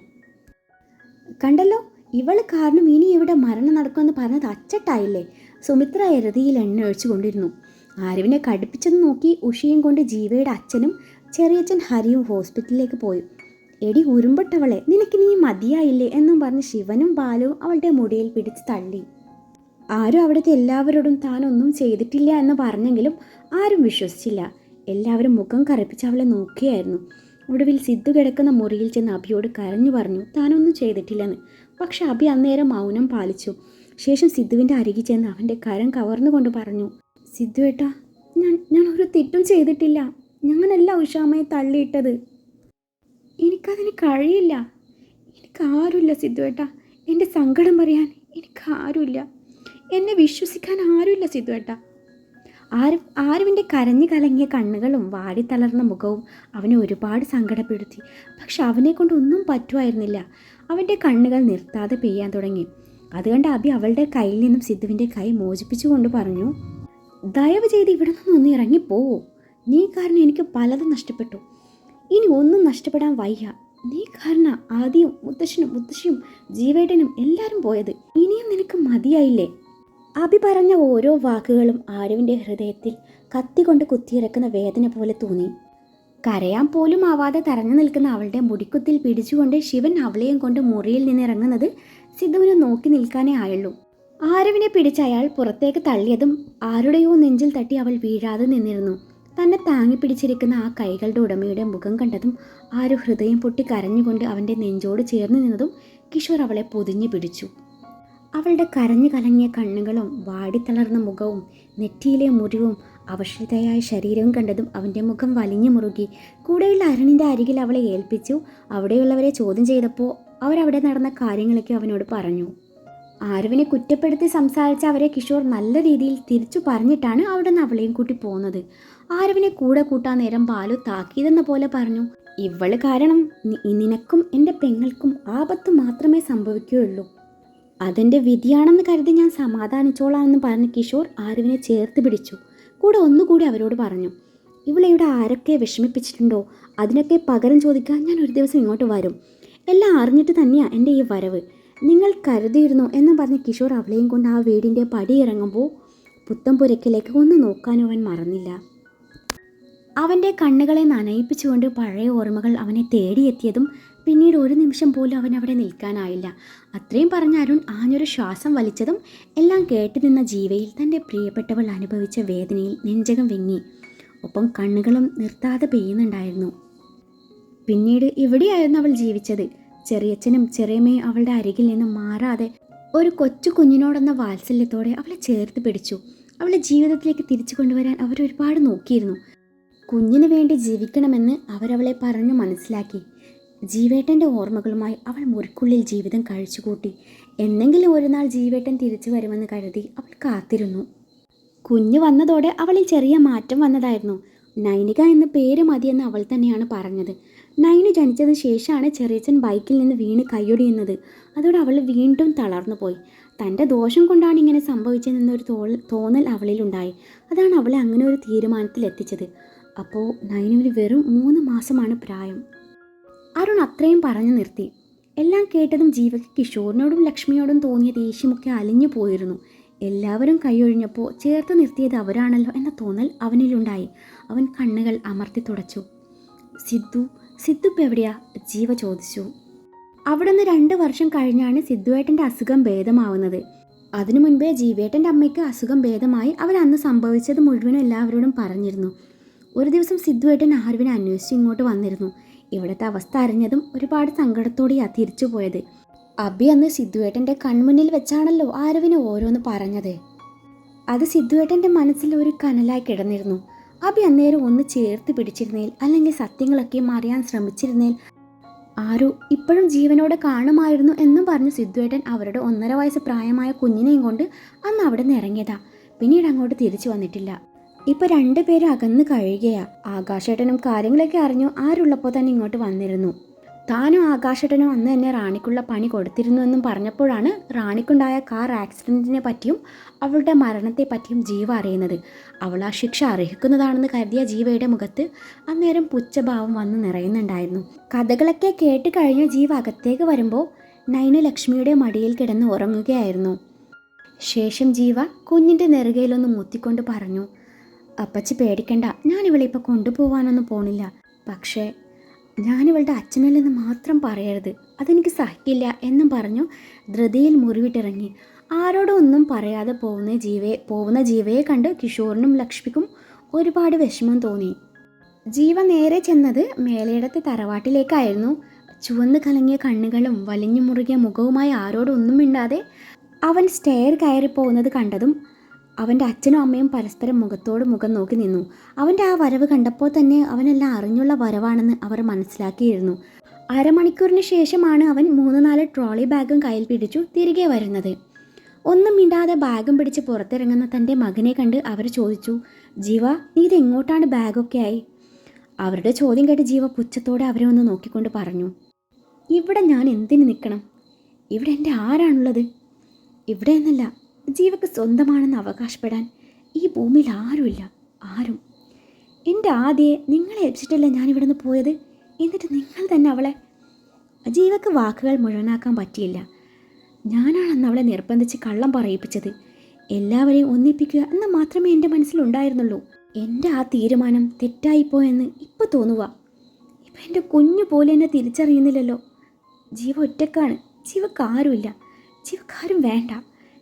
കണ്ടല്ലോ ഇവൾ കാരണം ഇനി ഇവിടെ മരണം നടക്കുമെന്ന് പറഞ്ഞത് അച്ചട്ടായില്ലേ? സുമിത്ര എരതിയിൽ എണ്ണ ഒഴിച്ചു കൊണ്ടിരുന്നു. ആരുവിനെ കടുപ്പിച്ചെന്ന് നോക്കി ഉഷയും കൊണ്ട് ജീവയുടെ അച്ഛനും ചെറിയച്ഛൻ ഹരിയും ഹോസ്പിറ്റലിലേക്ക് പോയി. എടി ഉരുമ്പട്ടവളെ നിനക്ക് നീ മതിയായില്ലേ എന്നും പറഞ്ഞ് ശിവനും ബാലുവും അവളുടെ മുടിയിൽ പിടിച്ച് തള്ളി. ആരും അവിടുത്തെ എല്ലാവരോടും താനൊന്നും ചെയ്തിട്ടില്ല എന്ന് പറഞ്ഞെങ്കിലും ആരും വിശ്വസിച്ചില്ല. എല്ലാവരും മുഖം കറുപ്പിച്ച് അവളെ നോക്കുകയായിരുന്നു ഒടുവിൽ സിദ്ധു കിടക്കുന്ന മുറിയിൽ ചെന്ന് അഭിയോട് കരഞ്ഞു പറഞ്ഞു താനൊന്നും ചെയ്തിട്ടില്ലെന്ന്. പക്ഷെ അബി അന്നേരം മൗനം പാലിച്ചു. ശേഷം സിദ്ധുവിന്റെ അരികിൽ ചെന്ന് അവന്റെ കരം കവർന്നുകൊണ്ട് പറഞ്ഞു സിദ്ധു ഏട്ടാ ഞാൻ ഞാൻ ഒരു തെറ്റും ചെയ്തിട്ടില്ല. ഞാനല്ല ഉഷാമയെ തള്ളിയിട്ടത്. എനിക്കതിന് കഴിയില്ല. എനിക്ക് ആരുമില്ല സിദ്ധു ഏട്ടാ. എന്റെ സങ്കടം പറയാൻ എനിക്ക് ആരുമില്ല എന്നെ വിശ്വസിക്കാൻ ആരുമില്ല സിദ്ധു ഏട്ടാ. ആരും ആരുവിന്റെ കരഞ്ഞു കലങ്ങിയ കണ്ണുകളും വാടി തളർന്ന മുഖവും അവനെ ഒരുപാട് സങ്കടപ്പെടുത്തി. പക്ഷെ അവനെ കൊണ്ട് ഒന്നും പറ്റുമായിരുന്നില്ല. അവന്റെ കണ്ണുകൾ നിർത്താതെ പെയ്യാൻ തുടങ്ങി. അതുകൊണ്ട് അബി അവളുടെ കയ്യിൽ നിന്നും സിദ്ധുവിന്റെ കൈ മോചിപ്പിച്ചുകൊണ്ട് പറഞ്ഞു ദയവ് ചെയ്ത് ഇവിടെ നിന്നൊന്ന് ഇറങ്ങിപ്പോവോ നീ കാരണം എനിക്ക് പലതും നഷ്ടപ്പെട്ടു. ഇനി ഒന്നും നഷ്ടപ്പെടാൻ വയ്യ. നീ കാരണം ആദ്യം മുത്തശ്ശനും മുത്തശ്ശിയും ജീവേട്ടനും എല്ലാവരും പോയത്. ഇനിയും നിനക്ക് മതിയായില്ലേ? അബി പറഞ്ഞ ഓരോ വാക്കുകളും ആരുവിന്റെ ഹൃദയത്തിൽ കത്തികൊണ്ട് കുത്തിയിറക്കുന്ന വേദന പോലെ തോന്നി. കരയാൻ പോലും ആവാതെ തറഞ്ഞു നിൽക്കുന്ന അവളുടെ മുടിക്കുത്തിൽ പിടിച്ചുകൊണ്ട് ശിവൻ അവളെയും കൊണ്ട് മുറിയിൽ നിന്ന് ഇറങ്ങുന്നത് സിദ്ധുവിനെ നോക്കി നിൽക്കാനേ ആയുള്ളൂ. ആരവിനെ പിടിച്ച് അയാൾ പുറത്തേക്ക് തള്ളിയതും ആരുടെയോ നെഞ്ചിൽ തട്ടി അവൾ വീഴാതെ നിന്നിരുന്നു. തന്നെ താങ്ങി പിടിച്ചിരിക്കുന്ന ആ കൈകളുടെ ഉടമയുടെ മുഖം കണ്ടതും ആരു ഹൃദയം പൊട്ടി കരഞ്ഞുകൊണ്ട് അവന്റെ നെഞ്ചോട് ചേർന്ന് നിന്നതും കിഷോർ അവളെ പൊതിഞ്ഞു പിടിച്ചു. അവളുടെ കരഞ്ഞു കലങ്ങിയ കണ്ണുകളും വാടിത്തളർന്ന മുഖവും നെറ്റിയിലെ മുറിവും അവശതയായ ശരീരവും കണ്ടതും അവന്റെ മുഖം വലിഞ്ഞു മുറുകി. കൂടെയുള്ള അരുണിന്റെ അരികിൽ അവളെ ഏൽപ്പിച്ചു. അവിടെയുള്ളവരെ ചോദ്യം ചെയ്തപ്പോൾ അവരവിടെ നടന്ന കാര്യങ്ങളൊക്കെ അവനോട് പറഞ്ഞു. ആരുവിനെ കുറ്റപ്പെടുത്തി സംസാരിച്ച അവരെ കിഷോർ നല്ല രീതിയിൽ തിരിച്ചു പറഞ്ഞിട്ടാണ് അവിടെ നിന്ന് അവളെയും കൂട്ടി പോകുന്നത് ആരവിനെ കൂടെ കൂട്ടാൻ നേരം ബാലു താക്കീതെന്ന പോലെ പറഞ്ഞു. ഇവൾ കാരണം നിനക്കും എന്റെ പെങ്ങൾക്കും ആപത്ത് മാത്രമേ സംഭവിക്കുകയുള്ളൂ. അതെന്റെ വിധിയാണെന്ന് കരുതി ഞാൻ സമാധാനിച്ചോളാമെന്ന് പറഞ്ഞ് കിഷോർ ആരുവിനെ ചേർത്ത് പിടിച്ചു. കൂടെ ഒന്നുകൂടി അവരോട് പറഞ്ഞു ഇവളെ ഇവിടെ ആരൊക്കെ വിഷമിപ്പിച്ചിട്ടുണ്ടോ? അതിനൊക്കെ പകരം ചോദിക്കാൻ ഞാൻ ഒരു ദിവസം ഇങ്ങോട്ട് വരും. എല്ലാം അറിഞ്ഞിട്ട് തന്നെയാണ് എന്റെ ഈ വരവ്. നിങ്ങൾ കരുതിയിരുന്നു? എന്ന് പറഞ്ഞ് കിഷോർ അവളെയും കൊണ്ട് ആ വീടിന്റെ പടി ഇറങ്ങുമ്പോൾ പുത്തംപുരക്കിലേക്ക് ഒന്ന് നോക്കാനും അവൻ മറന്നില്ല. അവന്റെ കണ്ണുകളെ നനയിപ്പിച്ചുകൊണ്ട് പഴയ ഓർമ്മകൾ അവനെ തേടിയെത്തിയതും പിന്നീട് ഒരു നിമിഷം പോലും അവൻ അവിടെ നിൽക്കാനായില്ല. അത്രയും പറഞ്ഞ അരുൺ ആഞ്ഞൊരു ശ്വാസം വലിച്ചതും എല്ലാം കേട്ടു നിന്ന ജീവയിൽ തന്റെ പ്രിയപ്പെട്ടവൾ അനുഭവിച്ച വേദനയിൽ നെഞ്ചകം വെങ്ങി. ഒപ്പം കണ്ണുകളും നിർത്താതെ പെയ്യുന്നുണ്ടായിരുന്നു. പിന്നീട് ഇവിടെയായിരുന്നു അവൾ ജീവിച്ചത്? ചെറിയച്ഛനും ചെറിയമ്മയും അവളുടെ അരികിൽ നിന്നും മാറാതെ ഒരു കൊച്ചു കുഞ്ഞിനോടെന്ന വാത്സല്യത്തോടെ അവളെ ചേർത്ത് പിടിച്ചു. അവളെ ജീവിതത്തിലേക്ക് തിരിച്ചു കൊണ്ടുവരാൻ അവർ ഒരുപാട് നോക്കിയിരുന്നു. കുഞ്ഞിനു വേണ്ടി ജീവിക്കണമെന്ന് അവരവളെ പറഞ്ഞു മനസ്സിലാക്കി. ജീവേട്ടന്റെ ഓർമ്മകളുമായി അവൾ മുറിക്കുള്ളിൽ ജീവിതം കഴിച്ചുകൂട്ടി. എന്നെങ്കിലും ഒരു നാൾ ജീവേട്ടൻ തിരിച്ചു വരുമെന്ന് കരുതി അവൾ കാത്തിരുന്നു. കുഞ്ഞ് വന്നതോടെ അവളിൽ ചെറിയ മാറ്റം വന്നതായിരുന്നു. നൈനിക എന്ന പേര് മതിയെന്ന് അവൾ തന്നെയാണ് പറഞ്ഞത്. നൈനു ജനിച്ചതിന് ശേഷമാണ് ചെറിയച്ചൻ ബൈക്കിൽ നിന്ന് വീണ് കൈയൊടിയുന്നത്. അതോടെ അവൾ വീണ്ടും തളർന്നു പോയി. തന്റെ ദോഷം കൊണ്ടാണ് ഇങ്ങനെ സംഭവിച്ചതെന്നൊരു തോൾ തോന്നൽ അവളിലുണ്ടായി അതാണ് അവളെ അങ്ങനെ ഒരു തീരുമാനത്തിൽ എത്തിച്ചത് അപ്പോൾ നൈനുവിന് വെറും മൂന്ന് മാസമാണ് പ്രായം. അരുൺ അത്രയും പറഞ്ഞു നിർത്തി. എല്ലാം കേട്ടതും ജീവയ്ക്ക് കിഷോറിനോടും ലക്ഷ്മിയോടും തോന്നിയ ദേഷ്യമൊക്കെ അലിഞ്ഞു പോയിരുന്നു. എല്ലാവരും കൈയൊഴിഞ്ഞപ്പോൾ ചേർത്ത് നിർത്തിയത് അവരാണല്ലോ എന്ന തോന്നൽ അവനിലുണ്ടായി. അവൻ കണ്ണുകൾ അമർത്തി തുടച്ചു. സിദ്ധു സിദ്ധു ഇപ്പം എവിടെയാ? ജീവ ചോദിച്ചു. അവിടെ നിന്ന് രണ്ട് വർഷം കഴിഞ്ഞാണ് സിദ്ധുവേട്ടന്റെ അസുഖം ഭേദമാവുന്നത്. അതിനു മുൻപേ ജീവേട്ടന്റെ അമ്മയ്ക്ക് അസുഖം ഭേദമായി അവൻ അന്ന് സംഭവിച്ചത് മുഴുവനും എല്ലാവരോടും പറഞ്ഞിരുന്നു. ഒരു ദിവസം സിദ്ധുവേട്ടൻ ആർവിനെ അന്വേഷിച്ച് ഇങ്ങോട്ട് വന്നിരുന്നു. ഇവിടുത്തെ അവസ്ഥ അറിഞ്ഞതും ഒരുപാട് സങ്കടത്തോടെയാണ് തിരിച്ചു പോയത്. അബി അന്ന് സിദ്ധുവേട്ടന്റെ കൺമുന്നിൽ വെച്ചാണല്ലോ ആരവിന് ഓരോന്ന് പറഞ്ഞത്. അത് സിദ്ധുവേട്ടന്റെ മനസ്സിൽ ഒരു കനലായി കിടന്നിരുന്നു. അബി അന്നേരം ഒന്ന് ചേർത്ത് പിടിച്ചിരുന്നേൽ അല്ലെങ്കിൽ സത്യങ്ങളൊക്കെ അറിയാൻ ശ്രമിച്ചിരുന്നേൽ ആരോ ഇപ്പോഴും ജീവനോടെ കാണുമായിരുന്നു എന്നും പറഞ്ഞ് സിദ്ധുവേട്ടൻ അവരുടെ ഒന്നര വയസ്സ് പ്രായമായ കുഞ്ഞിനെയും കൊണ്ട് അന്ന് അവിടെ നിന്ന് ഇറങ്ങിയതാ. പിന്നീട് അങ്ങോട്ട് തിരിച്ചു വന്നിട്ടില്ല. ഇപ്പൊ രണ്ടുപേരും അകന്ന് കഴിയുകയാ. ആകാശേട്ടനും കാര്യങ്ങളൊക്കെ അറിഞ്ഞു ആരുള്ളപ്പോൾ തന്നെ ഇങ്ങോട്ട് വന്നിരുന്നു. താനും ആകാശേട്ടനും അന്ന് തന്നെ റാണിക്കുള്ള പണി കൊടുത്തിരുന്നു എന്നും പറഞ്ഞപ്പോഴാണ് റാണിക്കുണ്ടായ കാർ ആക്സിഡന്റിനെ പറ്റിയും അവളുടെ മരണത്തെ പറ്റിയും ജീവ അറിയുന്നത്. അവൾ ആ ശിക്ഷ അർഹിക്കുന്നതാണെന്ന് കരുതിയ ജീവയുടെ മുഖത്ത് അന്നേരം പുച്ഛഭാവം വന്ന് നിറയുന്നുണ്ടായിരുന്നു. കഥകളൊക്കെ കേട്ട് കഴിഞ്ഞ ജീവ അകത്തേക്ക് വരുമ്പോൾ നൈന ലക്ഷ്മിയുടെ മടിയിൽ കിടന്ന് ഉറങ്ങുകയായിരുന്നു. ശേഷം ജീവ കുഞ്ഞിന്റെ നെറുകയിലൊന്ന് മുത്തിക്കൊണ്ട് പറഞ്ഞു അപ്പച്ചി പേടിക്കണ്ട. ഞാനിവളെ ഇപ്പോൾ കൊണ്ടുപോകാനൊന്നും പോണില്ല. പക്ഷേ ഞാനിവളുടെ അച്ഛനല്ലെന്ന് മാത്രം പറയരുത്. അതെനിക്ക് സഹിക്കില്ല എന്നും പറഞ്ഞു ധൃതിയിൽ മുറിവിട്ടിറങ്ങി. ആരോടും ഒന്നും പറയാതെ പോകുന്ന ജീവയെ പോകുന്ന ജീവയെ കണ്ട് കിഷോറിനും ലക്ഷ്മിക്കും ഒരുപാട് വിഷമം തോന്നി. ജീവ നേരെ ചെന്നത് മേലയിടത്തെ തറവാട്ടിലേക്കായിരുന്നു. ചുവന്ന് കലങ്ങിയ കണ്ണുകളും വലിഞ്ഞു മുറുകിയ മുഖവുമായി ആരോടൊന്നും മിണ്ടാതെ അവൻ സ്റ്റെയർ കയറി പോകുന്നത് കണ്ടതും അവന്റെ അച്ഛനും അമ്മയും പരസ്പരം മുഖത്തോട് മുഖം നോക്കി നിന്നു. അവന്റെ ആ വരവ് കണ്ടപ്പോൾ തന്നെ അവനെല്ലാം അറിഞ്ഞുള്ള വരവാണെന്ന് അവർ മനസ്സിലാക്കിയിരുന്നു. അരമണിക്കൂറിന് ശേഷമാണ് അവൻ മൂന്ന് നാല് ട്രോളി ബാഗും കയ്യിൽ പിടിച്ചു തിരികെ വരുന്നത്. ഒന്നും മിണ്ടാതെ ബാഗും പിടിച്ച് പുറത്തിറങ്ങുന്ന തന്റെ മകനെ കണ്ട് അവർ ചോദിച്ചു ജീവ നീ ഇതെങ്ങോട്ടാണ് ബാഗൊക്കെ ആയി? അവരുടെ ചോദ്യം കേട്ട് ജീവ പുച്ഛത്തോടെ അവരെ ഒന്ന് നോക്കിക്കൊണ്ട് പറഞ്ഞു ഇവിടെ ഞാൻ എന്തിന് നിൽക്കണം? ഇവിടെ എന്റെ ആരാണുള്ളത്? ഇവിടെ എന്നല്ല ജീവക്ക് സ്വന്തമാണെന്ന് അവകാശപ്പെടാൻ ഈ ഭൂമിയിൽ ആരുമില്ല. ആരും. എന്റെ ആദ്യയെ നിങ്ങളെ ഏൽപ്പിച്ചിട്ടല്ല ഞാൻ ഇവിടെ നിന്ന് പോയത്? എന്നിട്ട് നിങ്ങൾ തന്നെ അവളെ ജീവക്ക് വാക്കുകൾ മുഴുവനാക്കാൻ പറ്റിയില്ല. ഞാനാണ് അന്ന് അവളെ നിർബന്ധിച്ച് കള്ളം പറയിപ്പിച്ചത്. എല്ലാവരെയും ഒന്നിപ്പിക്കുക എന്ന് മാത്രമേ എന്റെ മനസ്സിലുണ്ടായിരുന്നുള്ളൂ. എന്റെ ആ തീരുമാനം തെറ്റായിപ്പോയെന്ന് ഇപ്പോൾ തോന്നുക. ഇപ്പം എന്റെ കുഞ്ഞു പോലെ എന്നെ തിരിച്ചറിയുന്നില്ലല്ലോ. ജീവ ഒറ്റക്കാണ്. ജീവക്കാരുമില്ല ജീവക്കാരും വേണ്ട.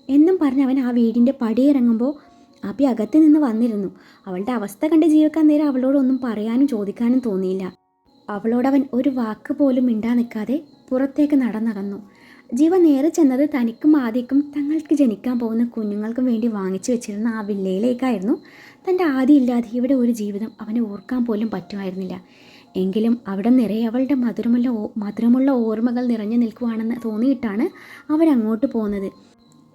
എന്നും പറഞ്ഞ് അവൻ ആ വീടിന്റെ പടിയിറങ്ങുമ്പോൾ അബി അകത്ത് നിന്ന് വന്നിരുന്നു. അവളുടെ അവസ്ഥ കണ്ട് ജീവിക്കാൻ നേരം അവളോടൊന്നും പറയാനും ചോദിക്കാനും തോന്നിയില്ല. അവളോടവൻ ഒരു വാക്ക് പോലും മിണ്ടാ നിൽക്കാതെ പുറത്തേക്ക് നടന്നകന്നു. ജീവ നേരെ ചെന്നത് തനിക്കും ആദ്യക്കും തങ്ങൾക്ക് ജനിക്കാൻ പോകുന്ന കുഞ്ഞുങ്ങൾക്കും വേണ്ടി വാങ്ങിച്ചു വെച്ചിരുന്ന ആ വില്ലയിലേക്കായിരുന്നു. തന്റെ ആദ്യം ഇല്ലാതെ ഇവിടെ ഒരു ജീവിതം അവനെ ഓർക്കാൻ പോലും പറ്റുമായിരുന്നില്ല. എങ്കിലും അവിടെ നിറയെ അവളുടെ മധുരമുള്ള മധുരമുള്ള ഓർമ്മകൾ നിറഞ്ഞു നിൽക്കുവാണെന്ന് തോന്നിയിട്ടാണ് അവരങ്ങോട്ട് പോകുന്നത്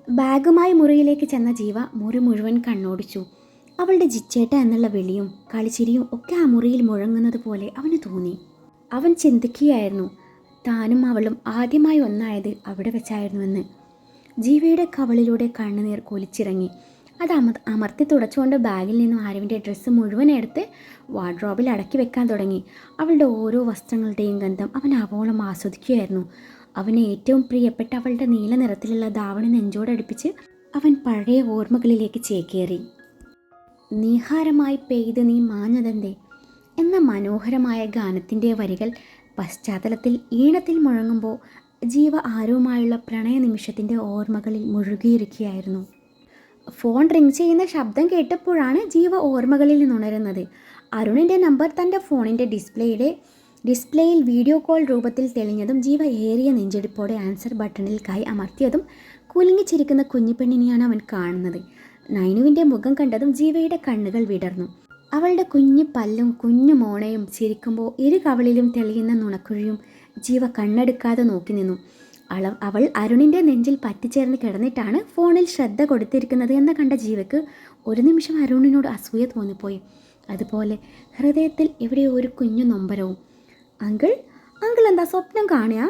ബാഗുമായി മുറിയിലേക്ക് ചെന്ന ജീവ മുറി മുഴുവൻ കണ്ണോടിച്ചു. അവളുടെ ജിച്ചേട്ട എന്നുള്ള വിളിയും കളിച്ചിരിയും ഒക്കെ ആ മുറിയിൽ മുഴങ്ങുന്നത് പോലെ അവന് തോന്നി. അവൻ ചിന്തിക്കുകയായിരുന്നു താനും അവളും ആദ്യമായി ഒന്നായത് അവിടെ വെച്ചായിരുന്നുവെന്ന്. ജീവയുടെ കവളിലൂടെ കണ്ണുനീർ കൊലിച്ചിറങ്ങി. അത് അമ അമർത്തി തുടച്ചുകൊണ്ട് ബാഗിൽ നിന്നും ആരവിന്റെ ഡ്രസ്സ് മുഴുവൻ എടുത്ത് വാർഡ്രോബിൽ അടക്കി വെക്കാൻ തുടങ്ങി. അവളുടെ ഓരോ വസ്ത്രങ്ങളുടെയും ഗന്ധം അവൻ അവോളം ആസ്വദിക്കുകയായിരുന്നു. അവന് ഏറ്റവും പ്രിയപ്പെട്ട അവളുടെ നീല നിറത്തിലുള്ള ധാവണി നെഞ്ചോടടുപ്പിച്ച് അവൻ പഴയ ഓർമ്മകളിലേക്ക് ചേക്കേറി. നീഹാരമായി പെയ്ത് നീ മാഞ്ഞതെന്തേ? എന്ന മനോഹരമായ ഗാനത്തിന്റെ വരികൾ പശ്ചാത്തലത്തിൽ ഈണത്തിൽ മുഴങ്ങുമ്പോൾ ജീവ ആരവുമായുള്ള പ്രണയ നിമിഷത്തിന്റെ ഓർമ്മകളിൽ മുഴുകിയിരിക്കുകയായിരുന്നു. ഫോൺ റിങ് ചെയ്യുന്ന ശബ്ദം കേട്ടപ്പോഴാണ് ജീവ ഓർമ്മകളിൽ നിന്നുണരുന്നത് അരുണിന്റെ നമ്പർ തന്റെ ഫോണിന്റെ ഡിസ്പ്ലേയുടെ ഡിസ്പ്ലേയിൽ വീഡിയോ കോൾ രൂപത്തിൽ തെളിഞ്ഞതും ജീവ ഏറിയ നെഞ്ചെടുപ്പോടെ ആൻസർ ബട്ടണിൽ കൈ അമർത്തിയതും കുലുങ്ങിച്ചിരിക്കുന്ന കുഞ്ഞിപ്പെണ്ണിനെയാണ് അവൻ കാണുന്നത്. നൈനുവിന്റെ മുഖം കണ്ടതും ജീവയുടെ കണ്ണുകൾ വിടർന്നു. അവളുടെ കുഞ്ഞു പല്ലും കുഞ്ഞു മോണയും ചിരിക്കുമ്പോൾ ഇരു കവളിലും തെളിയുന്ന നുണക്കുഴിയും ജീവ കണ്ണെടുക്കാതെ നോക്കി നിന്നു. അള അവൾ അരുണിന്റെ നെഞ്ചിൽ പറ്റിച്ചേർന്ന് കിടന്നിട്ടാണ് ഫോണിൽ ശ്രദ്ധ കൊടുത്തിരിക്കുന്നത് എന്ന് കണ്ട ജീവയ്ക്ക് ഒരു നിമിഷം അരുണിനോട് അസൂയ തോന്നിപ്പോയി. അതുപോലെ ഹൃദയത്തിൽ എവിടെയോ ഒരു കുഞ്ഞു നൊമ്പരവും അങ്കിൾ അങ്കിൾ എന്താ സ്വപ്നം കാണുക?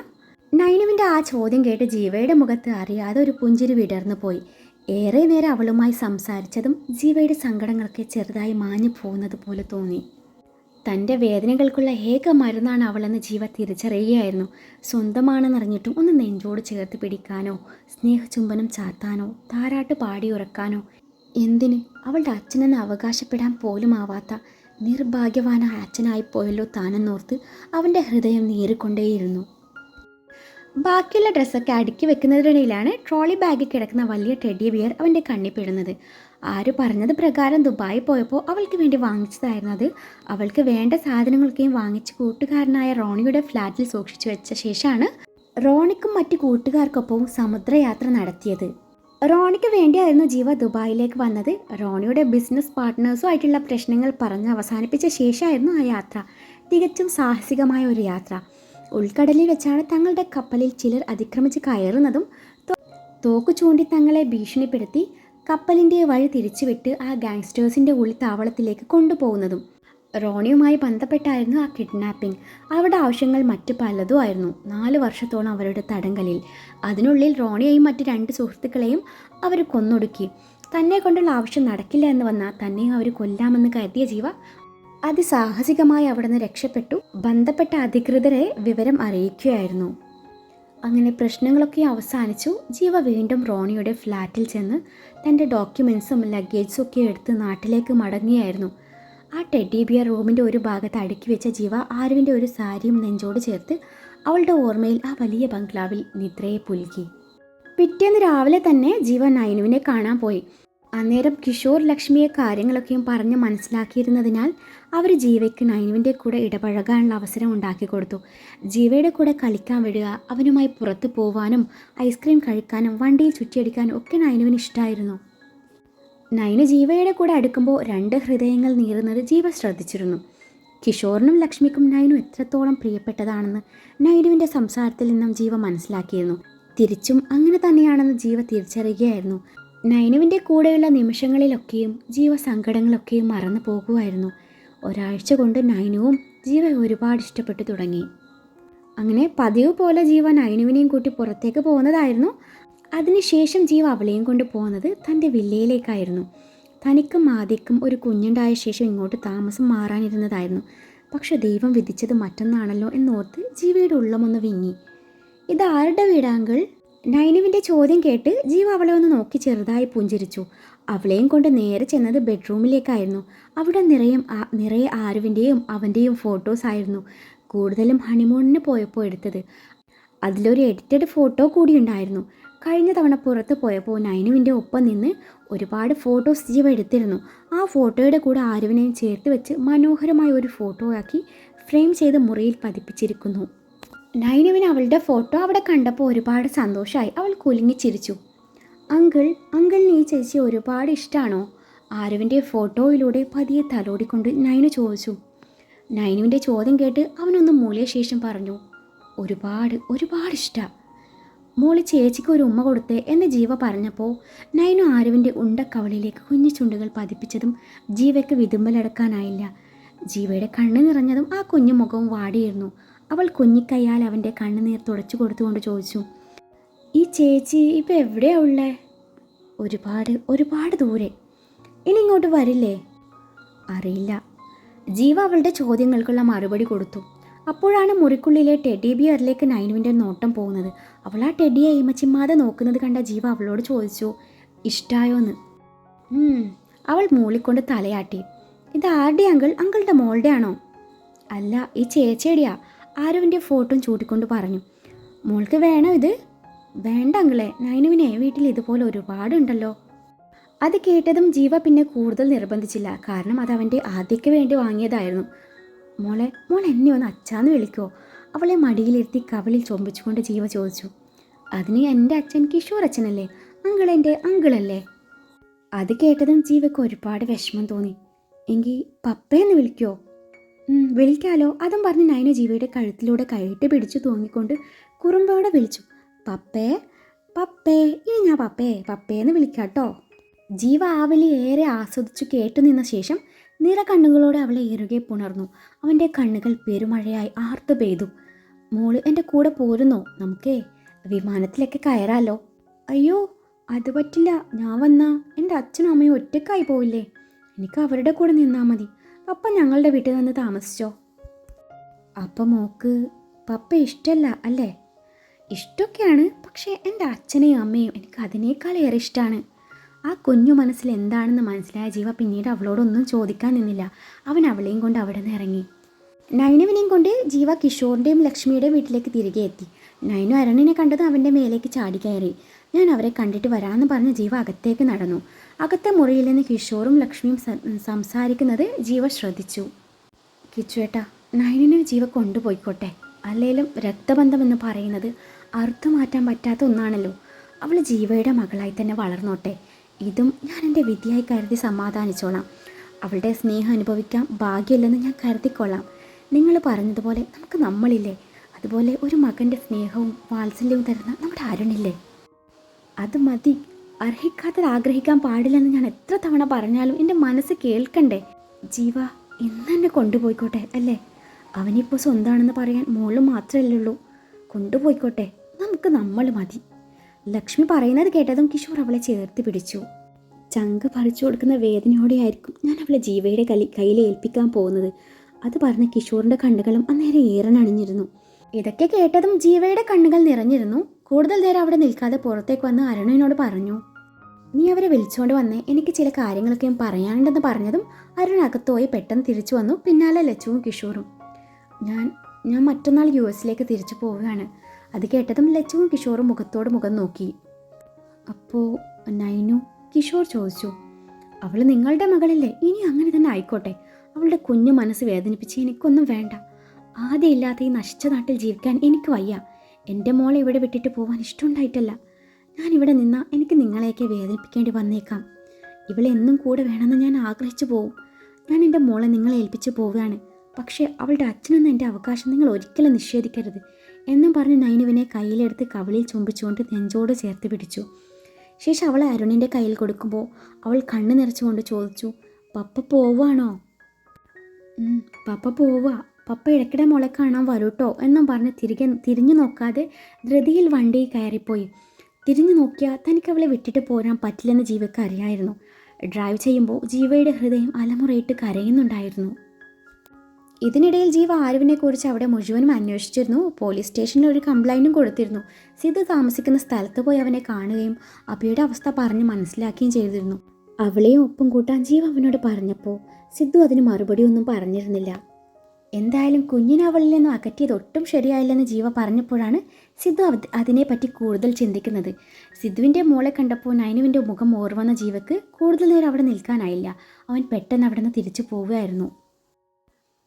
നൈനുവിന്റെ ആ ചോദ്യം കേട്ട് ജീവയുടെ മുഖത്ത് അറിയാതെ ഒരു പുഞ്ചിരി വിടർന്നു പോയി. ഏറെ നേരം അവളുമായി സംസാരിച്ചതും ജീവയുടെ സങ്കടങ്ങളൊക്കെ ചെറുതായി മാഞ്ഞു പോകുന്നത് പോലെ തോന്നി. തന്റെ വേദനകൾക്കുള്ള ഏക മരുന്നാണ് അവളെന്ന് ജീവ തിരിച്ചറിയുകയായിരുന്നു. സ്വന്തമാണെന്നറിഞ്ഞിട്ടും ഒന്ന് നെഞ്ചോട് ചേർത്ത് പിടിക്കാനോ സ്നേഹചുംബനം ചാത്താനോ താരാട്ട് പാടി ഉറക്കാനോ എന്തിന് അവളുടെ അച്ഛനെന്ന് അവകാശപ്പെടാൻ പോലും ആവാത്ത നിർഭാഗ്യവാനായ അച്ഛനായി പോയല്ലോ താനെന്നോർത്ത് അവന്റെ ഹൃദയം നേരിക്കൊണ്ടേയിരുന്നു ബാക്കിയുള്ള ഡ്രസ്സൊക്കെ അടുക്കി വെക്കുന്നതിനിടയിലാണ് ട്രോളി ബാഗിൽ കിടക്കുന്ന വലിയ ടെഡി ബിയർ അവന്റെ കണ്ണിൽ പെടുന്നത്. ആര് പറഞ്ഞത് പ്രകാരം ദുബായി പോയപ്പോൾ അവൾക്ക് വേണ്ടി വാങ്ങിച്ചതായിരുന്നു അത്. അവൾക്ക് വേണ്ട സാധനങ്ങളൊക്കെയും വാങ്ങിച്ച് കൂട്ടുകാരനായ റോണിയുടെ ഫ്ലാറ്റിൽ സൂക്ഷിച്ചു വെച്ച ശേഷമാണ് റോണിക്കും മറ്റു കൂട്ടുകാർക്കൊപ്പവും സമുദ്രയാത്ര നടത്തിയത്. റോണിക്ക് വേണ്ടിയായിരുന്നു ജീവ ദുബായിലേക്ക് വന്നത്. റോണിയുടെ ബിസിനസ് പാർട്ട്നേഴ്സുമായിട്ടുള്ള പ്രശ്നങ്ങൾ പറഞ്ഞ് അവസാനിപ്പിച്ച ശേഷമായിരുന്നു ആ യാത്ര. തികച്ചും സാഹസികമായ ഒരു യാത്ര. ഉൾക്കടലിൽ വെച്ചാണ് തങ്ങളുടെ കപ്പലിൽ ചിലർ അതിക്രമിച്ച് കയറുന്നതും തോക്ക് ചൂണ്ടി തങ്ങളെ ഭീഷണിപ്പെടുത്തി കപ്പലിന്റെ വഴി തിരിച്ചുവിട്ട് ആ ഗാങ്സ്റ്റേഴ്സിന്റെ ഉള്ളിൽ താവളത്തിലേക്ക് കൊണ്ടുപോകുന്നതും. റോണിയുമായി ബന്ധപ്പെട്ടായിരുന്നു ആ കിഡ്നാപ്പിംഗ്. അവരുടെ ആവശ്യങ്ങൾ മറ്റു പലതും ആയിരുന്നു നാല് വർഷത്തോളം അവരുടെ തടങ്കലിൽ. അതിനുള്ളിൽ റോണിയെയും മറ്റു രണ്ട് സുഹൃത്തുക്കളെയും അവർ കൊന്നൊടുക്കി. തന്നെ കൊണ്ടുള്ള ആവശ്യം നടക്കില്ല എന്ന് വന്നാൽ തന്നെയും അവർ കൊല്ലാമെന്ന് കരുതിയ ജീവ അതിസാഹസികമായി അവിടുന്ന് രക്ഷപ്പെട്ടു. ബന്ധപ്പെട്ട അധികൃതരെ വിവരം അറിയിക്കുകയായിരുന്നു. അങ്ങനെ പ്രശ്നങ്ങളൊക്കെ അവസാനിച്ചു. ജീവ വീണ്ടും റോണിയുടെ ഫ്ലാറ്റിൽ ചെന്ന് തന്റെ ഡോക്യുമെൻസും ലഗേജും ഒക്കെ എടുത്ത് നാട്ടിലേക്ക് മടങ്ങിയായിരുന്നു ആ ടെഡി ബിയർ റൂമിന്റെ ഒരു ഭാഗത്ത് അടുക്കി വെച്ച ജീവ ആരുവിന്റെ ഒരു സാരിയും നെഞ്ചോട് ചേർത്ത് അവളുടെ ഓർമ്മയിൽ ആ വലിയ ബംഗ്ലാവിൽ നിദ്രയെ പുലുക്കി പിറ്റേന്ന് രാവിലെ തന്നെ ജീവ നൈനുവിനെ കാണാൻ പോയി. അന്നേരം കിഷോർ ലക്ഷ്മിയെ കാര്യങ്ങളൊക്കെയും പറഞ്ഞ് മനസ്സിലാക്കിയിരുന്നതിനാൽ അവർ ജീവയ്ക്ക് നൈനുവിന്റെ കൂടെ ഇടപഴകാനുള്ള അവസരം ഉണ്ടാക്കി കൊടുത്തു. ജീവയുടെ കൂടെ കളിക്കാൻ വിടുക അവനുമായി പുറത്തു പോവാനും ഐസ്ക്രീം കഴിക്കാനും വണ്ടിയിൽ ചുറ്റിയടിക്കാനും ഒക്കെ നൈനുവിന് ഇഷ്ടമായിരുന്നു നൈന് ജീവയുടെ കൂടെ അടുക്കുമ്പോൾ രണ്ട് ഹൃദയങ്ങൾ നീറുന്നത് ജീവ ശ്രദ്ധിച്ചിരുന്നു. കിഷോറിനും ലക്ഷ്മിക്കും നയനും എത്രത്തോളം പ്രിയപ്പെട്ടതാണെന്ന് നയനുവിന്റെ സംസാരത്തിൽ നിന്നും ജീവ മനസ്സിലാക്കിയിരുന്നു. തിരിച്ചും അങ്ങനെ തന്നെയാണെന്ന് ജീവ തിരിച്ചറിയുകയായിരുന്നു. നയനുവിന്റെ കൂടെയുള്ള നിമിഷങ്ങളിലൊക്കെയും ജീവ സങ്കടങ്ങളൊക്കെയും മറന്നു പോകുമായിരുന്നു. ഒരാഴ്ച കൊണ്ട് നയനുവും ജീവ ഒരുപാട് ഇഷ്ടപ്പെട്ടു തുടങ്ങി. അങ്ങനെ പതിവ് പോലെ ജീവ നൈനുവിനെയും കൂട്ടി പുറത്തേക്ക് പോകുന്നതായിരുന്നു അതിനുശേഷം ജീവ അവളെയും കൊണ്ട് പോകുന്നത് തന്റെ വില്ലയിലേക്കായിരുന്നു. തനിക്കും ആദ്യക്കും ഒരു കുഞ്ഞുണ്ടായ ശേഷം ഇങ്ങോട്ട് താമസം മാറാനിരുന്നതായിരുന്നു. പക്ഷെ ദൈവം വിധിച്ചത് മറ്റൊന്നാണല്ലോ എന്നോർത്ത് ജീവയുടെ ഉള്ളമൊന്ന് വിങ്ങി. ഇത് ആരുടെ വീടാങ്കിൾ? നൈനുവിന്റെ ചോദ്യം കേട്ട് ജീവ അവളെ ഒന്ന് നോക്കി ചെറുതായി പുഞ്ചിരിച്ചു. അവളെയും കൊണ്ട് നേരെ ചെന്നത് ബെഡ്റൂമിലേക്കായിരുന്നു. അവിടെ നിറയെ നിറയെ ആരുവിന്റെയും അവന്റെയും ഫോട്ടോസ് ആയിരുന്നു. കൂടുതലും ഹണിമൂണിന് പോയപ്പോൾ എടുത്തത്. അതിലൊരു എഡിറ്റഡ് ഫോട്ടോ കൂടി ഉണ്ടായിരുന്നു. കഴിഞ്ഞ തവണ പുറത്ത് പോയപ്പോൾ നൈനുവിന്റെ ഒപ്പം നിന്ന് ഒരുപാട് ഫോട്ടോസ് ജീവ എടുത്തിരുന്നു. ആ ഫോട്ടോയുടെ കൂടെ ആരുവിനെയും ചേർത്ത് വെച്ച് മനോഹരമായ ഒരു ഫോട്ടോ ആക്കി ഫ്രെയിം ചെയ്ത് മുറിയിൽ പതിപ്പിച്ചിരിക്കുന്നു. നൈനുവിന് അവളുടെ ഫോട്ടോ അവിടെ കണ്ടപ്പോൾ ഒരുപാട് സന്തോഷമായി. അവൾ കുലുങ്ങി ചിരിച്ചു. അങ്കിൾ അങ്കിളിന് ഈ ചേച്ചി ഒരുപാട് ഇഷ്ടമാണോ ആരുവിന്റെ ഫോട്ടോയിലൂടെ പതിയെ തലോടിക്കൊണ്ട് നൈനു ചോദിച്ചു. നൈനുവിന്റെ ചോദ്യം കേട്ട് അവനൊന്ന് മൂളിയ ശേഷം പറഞ്ഞു ഒരുപാട് ഒരുപാട് ഇഷ്ടമാണ് മോളി ചേച്ചിക്ക് ഒരു ഉമ്മ കൊടുത്തേ എന്ന് ജീവ പറഞ്ഞപ്പോൾ നൈനു ആരുവിന്റെ ഉണ്ടക്കവളിലേക്ക് കുഞ്ഞു ചുണ്ടുകൾ പതിപ്പിച്ചതും ജീവയ്ക്ക് വിതുമ്പലടക്കാനായില്ല ജീവയുടെ കണ്ണ് നിറഞ്ഞതും ആ കുഞ്ഞു മുഖവും വാടിയിരുന്നു. അവൾ കുഞ്ഞിക്കയ്യാൽ അവന്റെ കണ്ണുനീർ തുടച്ചു കൊടുത്തുകൊണ്ട് ചോദിച്ചു ഈ ചേച്ചി ഇപ്പം എവിടെയാ ഉള്ളേ? ഒരുപാട് ഒരുപാട് ദൂരെ. ഇനി ഇങ്ങോട്ട് വരില്ലേ? അറിയില്ല. ജീവ അവളുടെ ചോദ്യങ്ങൾക്കുള്ള മറുപടി കൊടുത്തു. അപ്പോഴാണ് മുറിക്കുള്ളിലെ ടെഡി ബിയറിലേക്ക് നൈനുവിന്റെ നോട്ടം പോകുന്നത്. അവൾ ആ ടെഡിയെ ഈമച്ചിമ്മാതെ നോക്കുന്നത് കണ്ട ജീവ അവളോട് ചോദിച്ചു ഇഷ്ടായോന്ന്? അവൾ മൂളിക്കൊണ്ട് തലയാട്ടി ഇത് ആരുടെ അങ്കിൾ? അങ്കിളുടെ മോളുടെ ആണോ? അല്ല ഈ ചേച്ചേടിയാ ആരുവിന്റെ ഫോട്ടോയും ചൂട്ടിക്കൊണ്ട് പറഞ്ഞു. മോൾക്ക് വേണോ ഇത്? വേണ്ട അങ്കിളെ നൈനുവിനെ വീട്ടിൽ ഇതുപോലെ ഒരുപാടുണ്ടല്ലോ. അത് കേട്ടതും ജീവ പിന്നെ കൂടുതൽ നിർബന്ധിച്ചില്ല. കാരണം അത് അവന്റെ ആദ്യക്ക് വേണ്ടി വാങ്ങിയതായിരുന്നു. മോളെ മോൾ എന്നെ ഒന്ന് അച്ഛാന്ന് വിളിക്കോ. അവളെ മടിയിലിരുത്തി കവളിൽ ചൊമ്പിച്ചുകൊണ്ട് ജീവ ചോദിച്ചു. അതിന് എന്റെ അച്ഛൻ കിഷോർ അച്ഛനല്ലേ? അങ്കിൾ എന്റെ അങ്കിളല്ലേ? അത് കേട്ടതും ജീവയ്ക്ക് ഒരുപാട് വിഷമം തോന്നി. എങ്കിൽ പപ്പയെന്ന് വിളിക്കോ? ഉം, വിളിക്കാലോ. അതും പറഞ്ഞ് നൈന ജീവയുടെ കഴുത്തിലൂടെ കൈയിട്ട് പിടിച്ചു തൂങ്ങിക്കൊണ്ട് കുറുമ്പോടെ വിളിച്ചു. പപ്പേ പപ്പേ ഇനി ഞാൻ പപ്പേ പപ്പേന്ന് വിളിക്കാട്ടോ. ജീവ ആവലി ഏറെ ആസ്വദിച്ചു കേട്ടു നിന്ന ശേഷം നിറ കണ്ണുകളോടെ അവളെ ഇറുകെ പുണർന്നു. അവന്റെ കണ്ണുകൾ പെരുമഴയായി ആർത്തു പെയ്തു. മോൾ എന്റെ കൂടെ പോരുന്നോ? നമുക്കേ വിമാനത്തിലൊക്കെ കയറാലോ. അയ്യോ അത് പറ്റില്ല. ഞാൻ വന്നാ എന്റെ അച്ഛനും അമ്മയും ഒറ്റക്കായി പോവില്ലേ? എനിക്ക് അവരുടെ കൂടെ നിന്നാൽ മതി. പപ്പ ഞങ്ങളുടെ വീട്ടിൽ നിന്ന് താമസിച്ചോ? അപ്പം മോക്ക് പപ്പ ഇഷ്ടമല്ല അല്ലേ? ഇഷ്ടമൊക്കെയാണ് പക്ഷേ എന്റെ അച്ഛനെയും അമ്മയും എനിക്ക് അതിനേക്കാളേറെ ഇഷ്ടമാണ് ആ കുഞ്ഞു മനസ്സിൽ എന്താണെന്ന് മനസ്സിലായ ജീവ പിന്നീട് അവളോടൊന്നും ചോദിക്കാൻ നിന്നില്ല. അവൻ അവളെയും കൊണ്ട് അവിടെ നിന്ന് ഇറങ്ങി. നൈനുവിനെയും കൊണ്ട് ജീവ കിഷോറിന്റെയും ലക്ഷ്മിയുടെയും വീട്ടിലേക്ക് തിരികെ എത്തി. നൈനു അരുണിനെ കണ്ടത് അവന്റെ മേലേക്ക് ചാടി കയറി. ഞാൻ അവരെ കണ്ടിട്ട് വരാമെന്ന് പറഞ്ഞ് ജീവ അകത്തേക്ക് നടന്നു. അകത്തെ മുറിയിൽ നിന്ന് കിഷോറും ലക്ഷ്മിയും സംസാരിക്കുന്നത് ജീവ ശ്രദ്ധിച്ചു. കിച്ചുവേട്ടാ നൈനിനെ ജീവ കൊണ്ടുപോയിക്കോട്ടെ. അല്ലെങ്കിലും രക്തബന്ധം എന്ന് പറയുന്നത് അർത്ഥമാറ്റാൻ പറ്റാത്ത ഒന്നാണല്ലോ. അവൾ ജീവയുടെ മകളായി തന്നെ വളർന്നോട്ടെ. ഇതും ഞാൻ എന്റെ വിധിയായി കരുതി സമാധാനിച്ചോളാം. അവളുടെ സ്നേഹം അനുഭവിക്കാൻ ഭാഗ്യമില്ലെന്ന് ഞാൻ കരുതിക്കൊള്ളാം. നിങ്ങൾ പറഞ്ഞതുപോലെ നമുക്ക് നമ്മളില്ലേ? അതുപോലെ ഒരു മകന്റെ സ്നേഹവും വാത്സല്യവും തരുന്ന നമ്മുടെ അരുണില്ലേ? അത് മതി. അർഹിക്കാത്തത് ആഗ്രഹിക്കാൻ പാടില്ലെന്ന് ഞാൻ എത്ര തവണ പറഞ്ഞാലും എന്റെ മനസ്സ് കേൾക്കണ്ടേ? ജീവ ഇന്ന് തന്നെ കൊണ്ടുപോയിക്കോട്ടെ അല്ലേ? അവനിപ്പോൾ സ്വന്തമാണെന്ന് പറയാൻ മോൾ മാത്രമല്ലേ ഉള്ളൂ. കൊണ്ടുപോയിക്കോട്ടെ. നമുക്ക് നമ്മൾ മതി. ലക്ഷ്മി പറയുന്നത് കേട്ടതും കിഷോർ അവളെ ചേർത്ത് പിടിച്ചു. ചങ്ക് പറിച്ചു കൊടുക്കുന്ന വേദനയോടെയായിരിക്കും ഞാൻ അവളെ ജീവയുടെ കലി കയ്യിൽ ഏൽപ്പിക്കാൻ പോകുന്നത്. അത് പറഞ്ഞ കിഷോറിന്റെ കണ്ണുകളും അന്നേരം ഏറനണിഞ്ഞിരുന്നു ഇതൊക്കെ കേട്ടതും ജീവയുടെ കണ്ണുകൾ നിറഞ്ഞിരുന്നു. കൂടുതൽ നേരം അവിടെ നിൽക്കാതെ പുറത്തേക്ക് വന്ന് അരുണിനോട് പറഞ്ഞു നീ അവരെ വിളിച്ചുകൊണ്ട് വന്ന്. എനിക്ക് ചില കാര്യങ്ങളൊക്കെ പറയാനുണ്ടെന്ന് പറഞ്ഞതും അരുൺ അകത്തുപോയി പെട്ടെന്ന് തിരിച്ചു വന്നു. പിന്നാലെ ലച്ചുവും കിഷോറും. ഞാൻ ഞാൻ മറ്റന്നാൾ യു എസിലേക്ക് തിരിച്ചു പോവുകയാണ്. അത് കേട്ടതും ലച്ചുവും കിഷോറും മുഖത്തോട് മുഖം നോക്കി. അപ്പോ നൈനു കിഷോർ ചോദിച്ചു അവൾ നിങ്ങളുടെ മകളല്ലേ? ഇനി അങ്ങനെ തന്നെ ആയിക്കോട്ടെ. അവളുടെ കുഞ്ഞു മനസ്സ് വേദനിപ്പിച്ച് എനിക്കൊന്നും വേണ്ട. ആദ്യം ഇല്ലാത്ത ഈ നശിച്ച നാട്ടിൽ ജീവിക്കാൻ എനിക്ക് വയ്യ. എന്റെ മോളെ ഇവിടെ വിട്ടിട്ട് പോകാൻ ഇഷ്ടമുണ്ടായിട്ടല്ല. ഞാൻ ഇവിടെ നിന്നാൽ എനിക്ക് നിങ്ങളെയൊക്കെ വേദനിപ്പിക്കേണ്ടി വന്നേക്കാം. ഇവളെ എന്നും കൂടെ വേണമെന്ന് ഞാൻ ആഗ്രഹിച്ചു പോവും. ഞാൻ എന്റെ മോളെ നിങ്ങളെ ഏൽപ്പിച്ച് പോവുകയാണ്. പക്ഷേ അവളുടെ അച്ഛനെന്ന എന്റെ അവകാശം നിങ്ങൾ ഒരിക്കലും നിഷേധിക്കരുത്. എന്നും പറഞ്ഞ് നൈനുവിനെ കയ്യിലെടുത്ത് കവിളിൽ ചുംബിച്ചുകൊണ്ട് നെഞ്ചോട് ചേർത്ത് പിടിച്ചു. ശേഷം അവൾ അരുണിന്റെ കയ്യിൽ കൊടുക്കുമ്പോൾ അവൾ കണ്ണു നിറച്ചുകൊണ്ട് ചോദിച്ചു പപ്പ പോവാണോ "ഉം, പപ്പ പോവുക. പപ്പ ഇടയ്ക്കിടെ മോളെ കാണാൻ വരൂട്ടോ എന്നും പറഞ്ഞ് തിരികെ തിരിഞ്ഞു നോക്കാതെ ധൃതിയിൽ വണ്ടി കയറിപ്പോയി. തിരിഞ്ഞു നോക്കിയാൽ തനിക്ക് അവളെ വിട്ടിട്ട് പോരാൻ പറ്റില്ലെന്ന് ജീവയ്ക്ക് അറിയായിരുന്നു. ഡ്രൈവ് ചെയ്യുമ്പോൾ ജീവയുടെ ഹൃദയം അലമുറയിട്ട് കരയുന്നുണ്ടായിരുന്നു. ഇതിനിടയിൽ ജീവ ആരുവിനെ കുറിച്ച് അവിടെ മുഴുവനും അന്വേഷിച്ചിരുന്നു. പോലീസ് സ്റ്റേഷനിൽ ഒരു കംപ്ലൈന്റും കൊടുത്തിരുന്നു. സിദ്ധു താമസിക്കുന്ന സ്ഥലത്ത് പോയി അവനെ കാണുകയും അബിയുടെ അവസ്ഥ പറഞ്ഞ് മനസ്സിലാക്കുകയും ചെയ്തിരുന്നു. അവളെയും ഒപ്പം കൂട്ടാൻ ജീവ അവനോട് പറഞ്ഞപ്പോൾ സിദ്ധു അതിന് മറുപടി ഒന്നും പറഞ്ഞിരുന്നില്ല. എന്തായാലും കുഞ്ഞിനെ അവളിൽ നിന്നും അകറ്റിയത് ഒട്ടും ശരിയായില്ലെന്ന് ജീവ പറഞ്ഞപ്പോഴാണ് സിദ്ധു അത് അതിനെപ്പറ്റി കൂടുതൽ ചിന്തിക്കുന്നത്. സിദ്ധുവിന്റെ മോളെ കണ്ടപ്പോൾ നൈനുവിന്റെ മുഖം ഓർവന്ന ജീവക്ക് കൂടുതൽ നേരം അവിടെ നിൽക്കാനായില്ല. അവൻ പെട്ടെന്ന് അവിടെ നിന്ന് തിരിച്ചു പോവുകയായിരുന്നു.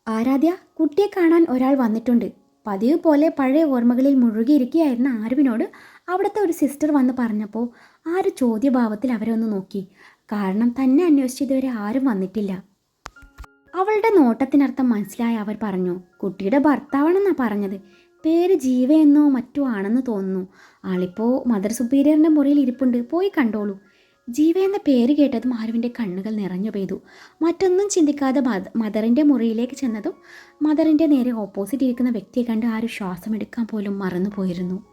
ആരാധ്യ കുട്ടിയെ കാണാൻ ഒരാൾ വന്നിട്ടുണ്ട്. പതിവ് പോലെ പഴയ ഓർമ്മകളിൽ മുഴുകിയിരിക്കുകയായിരുന്ന ആരുവിനോട് അവിടുത്തെ ഒരു സിസ്റ്റർ വന്ന് പറഞ്ഞപ്പോൾ ആര് ചോദ്യഭാവത്തിൽ അവരെ ഒന്ന് നോക്കി. കാരണം തന്നെ അന്വേഷിച്ച് ഇതുവരെ ആരും വന്നിട്ടില്ല. അവളുടെ നോട്ടത്തിനർത്ഥം മനസ്സിലായ അവർ പറഞ്ഞു കുട്ടിയുടെ ഭർത്താവാണെന്നാണ് പറഞ്ഞത്. പേര് ജീവയെന്നോ മറ്റോ ആണെന്ന് തോന്നുന്നു. ആളിപ്പോൾ മദർ സുപ്പീരിയറിന്റെ മുറിയിൽ ഇരിപ്പുണ്ട്. പോയി കണ്ടോളൂ. ജീവ എന്ന പേര് കേട്ടതും ആരുവിന്റെ കണ്ണുകൾ നിറഞ്ഞു പെയ്തു. മറ്റൊന്നും ചിന്തിക്കാതെ മദ മദറിന്റെ മുറിയിലേക്ക് ചെന്നതും മദറിന്റെ നേരെ ഓപ്പോസിറ്റ് ഇരിക്കുന്ന വ്യക്തിയെ കണ്ട് ആരും ശ്വാസമെടുക്കാൻ പോലും മറന്നുപോയിരുന്നു.